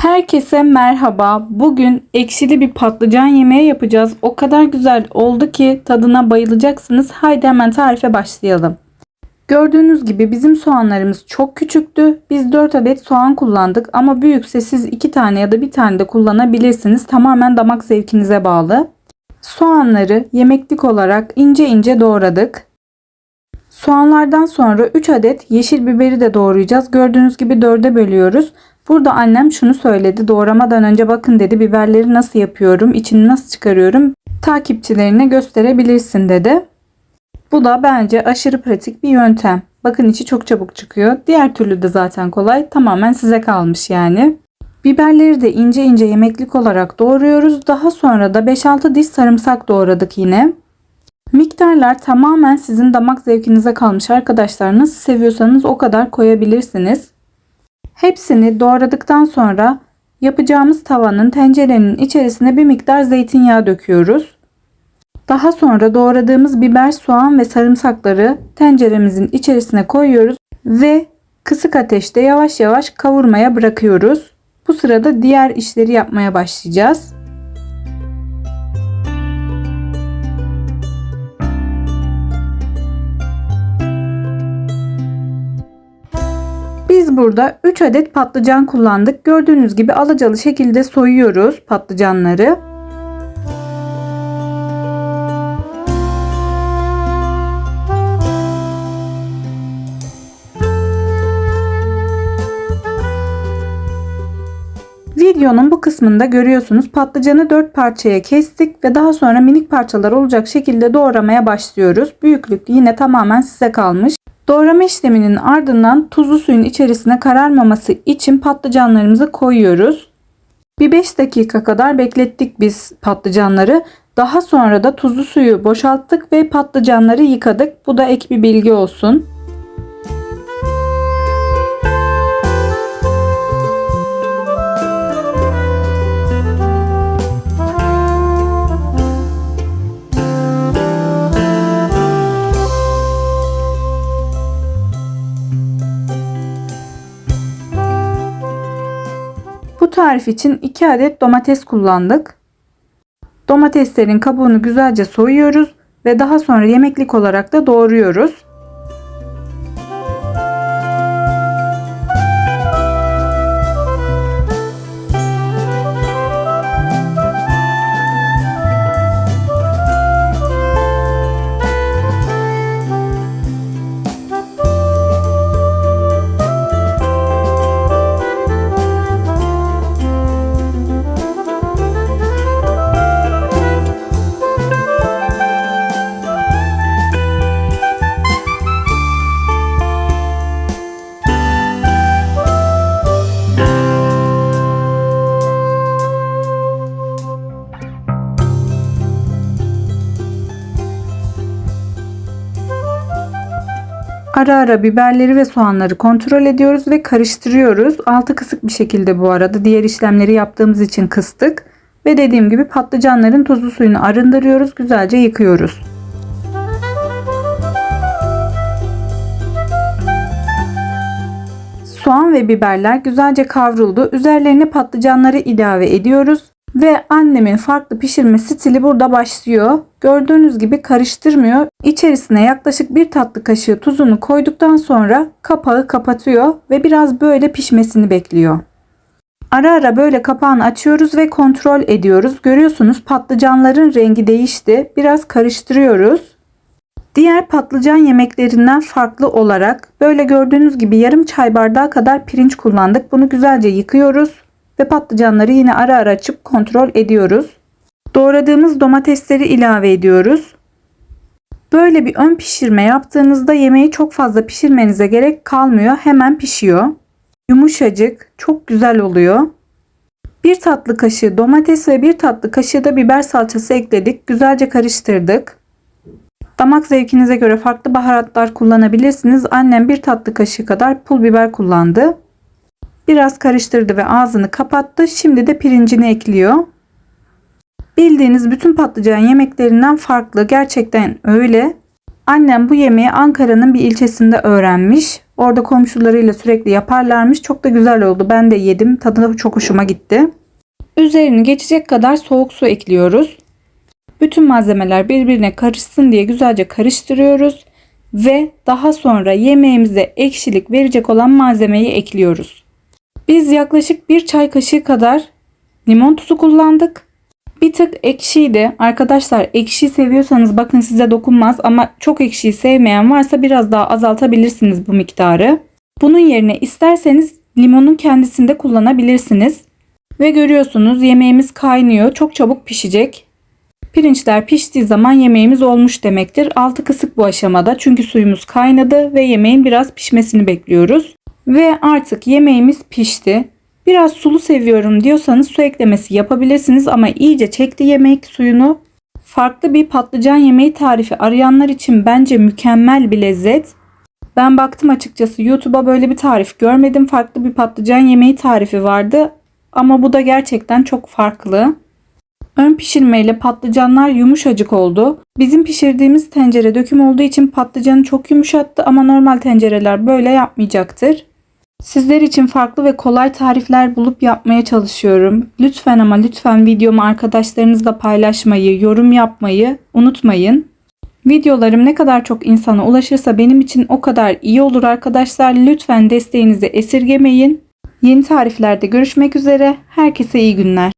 Herkese merhaba. Bugün ekşili bir patlıcan yemeği yapacağız. O kadar güzel oldu ki tadına bayılacaksınız. Haydi hemen tarife başlayalım. Gördüğünüz gibi bizim soğanlarımız çok küçüktü. Biz 4 adet soğan kullandık ama büyükse siz 2 tane ya da 1 tane de kullanabilirsiniz. Tamamen damak zevkinize bağlı. Soğanları yemeklik olarak ince ince doğradık. Soğanlardan sonra 3 adet yeşil biberi de doğrayacağız. Gördüğünüz gibi 4'e bölüyoruz. Burada annem şunu söyledi. Doğramadan önce bakın dedi biberleri nasıl yapıyorum, içini nasıl çıkarıyorum. Takipçilerine gösterebilirsin dedi. Bu da bence aşırı pratik bir yöntem. Bakın içi çok çabuk çıkıyor. Diğer türlü de zaten kolay. Tamamen size kalmış yani. Biberleri de ince ince yemeklik olarak doğruyoruz. Daha sonra da 5-6 diş sarımsak doğradık yine. Miktarlar tamamen sizin damak zevkinize kalmış arkadaşlar. Nasıl seviyorsanız o kadar koyabilirsiniz. Hepsini doğradıktan sonra yapacağımız tavanın tencerenin içerisine bir miktar zeytinyağı döküyoruz. Daha sonra doğradığımız biber, soğan ve sarımsakları tenceremizin içerisine koyuyoruz ve kısık ateşte yavaş yavaş kavurmaya bırakıyoruz. Bu sırada diğer işleri yapmaya başlayacağız. Biz burada 3 adet patlıcan kullandık. Gördüğünüz gibi alacalı şekilde soyuyoruz patlıcanları. Videonun bu kısmında görüyorsunuz patlıcanı 4 parçaya kestik ve daha sonra minik parçalar olacak şekilde doğramaya başlıyoruz. Büyüklük yine tamamen size kalmış. Doğrama işleminin ardından tuzlu suyun içerisine kararmaması için patlıcanlarımızı koyuyoruz. Bir 5 dakika kadar beklettik biz patlıcanları. Daha sonra da tuzlu suyu boşalttık ve patlıcanları yıkadık. Bu da ek bir bilgi olsun. Bu tarif için 2 adet domates kullandık. Domateslerin kabuğunu güzelce soyuyoruz ve daha sonra yemeklik olarak da doğruyoruz. Ara ara biberleri ve soğanları kontrol ediyoruz ve karıştırıyoruz. Altı kısık bir şekilde bu arada. Diğer işlemleri yaptığımız için kıstık. Ve dediğim gibi patlıcanların tuzlu suyunu arındırıyoruz. Güzelce yıkıyoruz. Soğan ve biberler güzelce kavruldu. Üzerlerine patlıcanları ilave ediyoruz. Ve annemin farklı pişirme stili burada başlıyor. Gördüğünüz gibi karıştırmıyor. İçerisine yaklaşık bir tatlı kaşığı tuzunu koyduktan sonra kapağı kapatıyor ve biraz böyle pişmesini bekliyor. Ara ara böyle kapağını açıyoruz ve kontrol ediyoruz. Görüyorsunuz patlıcanların rengi değişti. Biraz karıştırıyoruz. Diğer patlıcan yemeklerinden farklı olarak böyle gördüğünüz gibi yarım çay bardağı kadar pirinç kullandık. Bunu güzelce yıkıyoruz ve patlıcanları yine ara ara açıp kontrol ediyoruz. Doğradığımız domatesleri ilave ediyoruz. Böyle bir ön pişirme yaptığınızda yemeği çok fazla pişirmenize gerek kalmıyor. Hemen pişiyor. Yumuşacık, çok güzel oluyor. Bir tatlı kaşığı domates ve bir tatlı kaşığı da biber salçası ekledik. Güzelce karıştırdık. Damak zevkinize göre farklı baharatlar kullanabilirsiniz. Annem bir tatlı kaşığı kadar pul biber kullandı. Biraz karıştırdı ve ağzını kapattı. Şimdi de pirincini ekliyor. Bildiğiniz bütün patlıcan yemeklerinden farklı. Gerçekten öyle. Annem bu yemeği Ankara'nın bir ilçesinde öğrenmiş. Orada komşularıyla sürekli yaparlarmış. Çok da güzel oldu. Ben de yedim. Tadı da çok hoşuma gitti. Üzerini geçecek kadar soğuk su ekliyoruz. Bütün malzemeler birbirine karışsın diye güzelce karıştırıyoruz ve daha sonra yemeğimize ekşilik verecek olan malzemeyi ekliyoruz. Biz yaklaşık bir çay kaşığı kadar limon tuzu kullandık. Bir tık ekşiydi. Arkadaşlar ekşi seviyorsanız bakın size dokunmaz ama çok ekşiyi sevmeyen varsa biraz daha azaltabilirsiniz bu miktarı. Bunun yerine isterseniz limonun kendisini de kullanabilirsiniz. Ve görüyorsunuz yemeğimiz kaynıyor. Çok çabuk pişecek. Pirinçler piştiği zaman yemeğimiz olmuş demektir. Altı kısık bu aşamada çünkü suyumuz kaynadı ve yemeğin biraz pişmesini bekliyoruz. Ve artık yemeğimiz pişti. Biraz sulu seviyorum diyorsanız su eklemesi yapabilirsiniz ama iyice çekti yemek suyunu. Farklı bir patlıcan yemeği tarifi arayanlar için bence mükemmel bir lezzet. Ben baktım açıkçası YouTube'a böyle bir tarif görmedim. Farklı bir patlıcan yemeği tarifi vardı ama bu da gerçekten çok farklı. Ön pişirmeyle patlıcanlar yumuşacık oldu. Bizim pişirdiğimiz tencere döküm olduğu için patlıcanı çok yumuşattı ama normal tencereler böyle yapmayacaktır. Sizler için farklı ve kolay tarifler bulup yapmaya çalışıyorum. Lütfen ama lütfen videomu arkadaşlarınızla paylaşmayı, yorum yapmayı unutmayın. Videolarım ne kadar çok insana ulaşırsa benim için o kadar iyi olur arkadaşlar. Lütfen desteğinizi esirgemeyin. Yeni tariflerde görüşmek üzere. Herkese iyi günler.